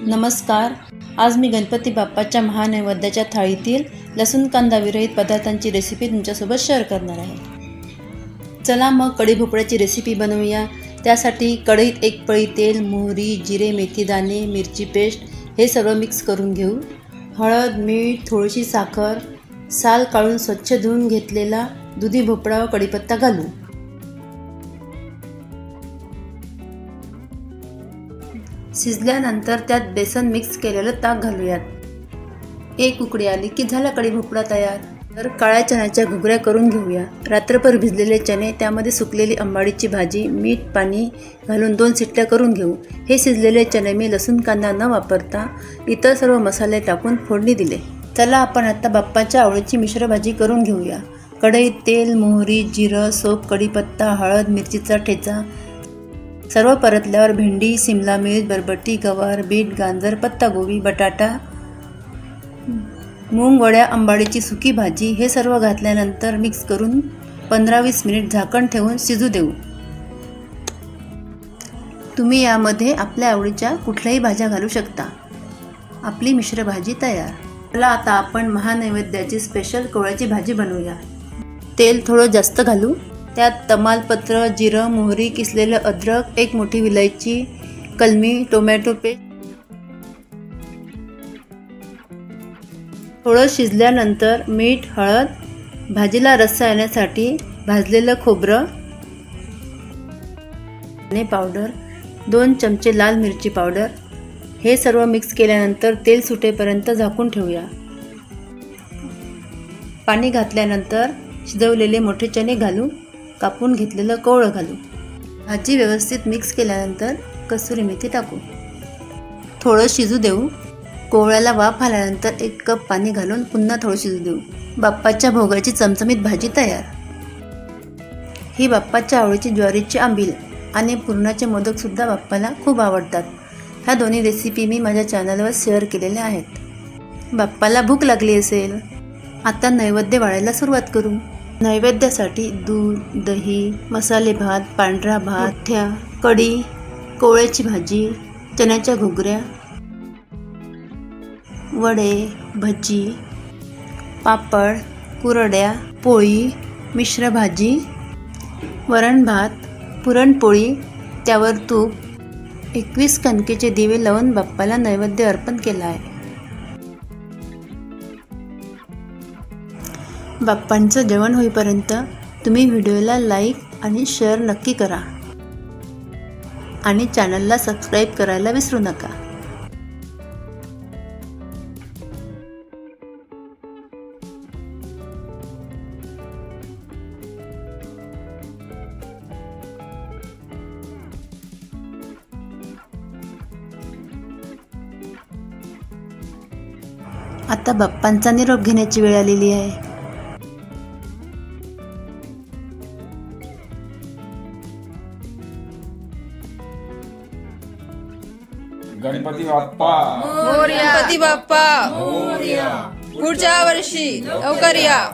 नमस्कार. आज मी गणपती बाप्पाच्या महानैवेद्याच्या थाळीतील लसूण कांदा विरहित पदार्थांची रेसिपी तुमच्यासोबत शेअर करणार आहे. चला मग कढी भोपळ्याची रेसिपी बनवूया. त्यासाठी कढईत एक पळी तेल मोहरी जिरे मेथी दाणे मिरची पेस्ट हे सर्व मिक्स करून घेऊ. हळद मीठ थोडीशी साखर साल काढून स्वच्छ धुवून घेतलेला दुधी भोपळा व कढीपत्ता घालू. शिजल्यानंतर त्यात बेसन मिक्स केलेलं ताक घालूयात. एक उकडी आली की झाला कढी भोपळा तयार. तर काळ्या चण्याच्या घुगऱ्या करून घेऊया. रात्रभर भिजलेले चणे त्यामध्ये सुकलेली अंबाडीची भाजी मीठ पाणी घालून दोन सिट्ट्या करून घेऊ. हे शिजलेले चणे मी लसूण कांदा न वापरता इतर सर्व मसाले टाकून फोडणी दिले. चला आपण आता बाप्पाच्या आवडीची मिश्र भाजी करून घेऊया. कढईत तेल मोहरी जिरं सोप कढीपत्ता हळद मिरचीचा ठेचा सर्व परतल्यावर भेंडी सिमला मिर्च बरबटी गवार बीट गाजर पत्तागोबी बटाटा मूग वड्या आंबाडीची सुकी भाजी हे सर्व घातल्यानंतर मिक्स करून पंधरा वीस मिनिट झाकण ठेवून शिजू देऊ. तुम्ही यामध्ये आपल्या आवडीच्या कुठल्याही भाज्या घालू शकता. आपली मिश्र भाजी तयार. चला आता आपण महानैवेद्याची स्पेशल कोवळ्याची भाजी बनवूया. तेल थोडं जास्त घालू. त्यात तमालपत्र जिरं मोहरी किसलेलं अद्रक एक मोठी विलायची कलमी टोमॅटो पेस्ट. थोडं शिजल्यानंतर मीठ हळद भाजीला रस्सा येण्यासाठी भाजलेलं खोबरं धने पावडर दोन चमचे लाल मिरची पावडर. हे सर्व मिक्स केल्यानंतर तेल सुटेपर्यंत झाकून ठेवूया. पाणी घातल्यानंतर शिजवलेले मोठे चणे घालू कापून घेतलेलं कोवळं घालू. भाजी व्यवस्थित मिक्स केल्यानंतर कसुरी मेथी टाकू. थोडं शिजू देऊ. कोवळ्याला वाफ आल्यानंतर एक कप पाणी घालून पुन्हा थोडं शिजू देऊ. बाप्पाच्या भोगाची चमचमीत भाजी तयार. ही बाप्पाच्या आवडीची ज्वारीची आंबील आणि पुरणाचे मोदकसुद्धा बाप्पाला खूप आवडतात. ह्या दोन्ही रेसिपी मी माझ्या चॅनलवर शेअर केलेल्या आहेत. बाप्पाला भूक लागली असेल. आता नैवेद्य वाढायला सुरुवात करू. नैवेद्यासाठी दूध दही मसाले भात पांढरा भात ठ्या कढी कोवळ्याची भाजी चण्याच्या घुगऱ्या वडे भजी पापड कुरड्या पोळी मिश्र भाजी वरण भात पुरणपोळी त्यावर तूप. एकवीस कणकेचे दिवे लावून बाप्पाला नैवेद्य अर्पण केला आहे. बाप्पांचं जेवण होईपर्यंत तुम्ही व्हिडिओला लाईक आणि शेअर नक्की करा. आणि चॅनलला सबस्क्राईब करायला विसरू नका. आता बाप्पांचा निरोप घेण्याची वेळ आलेली आहे. गणपती बाप्पा. गणपती बाप्पा. पुढच्या वर्षी लवकर या.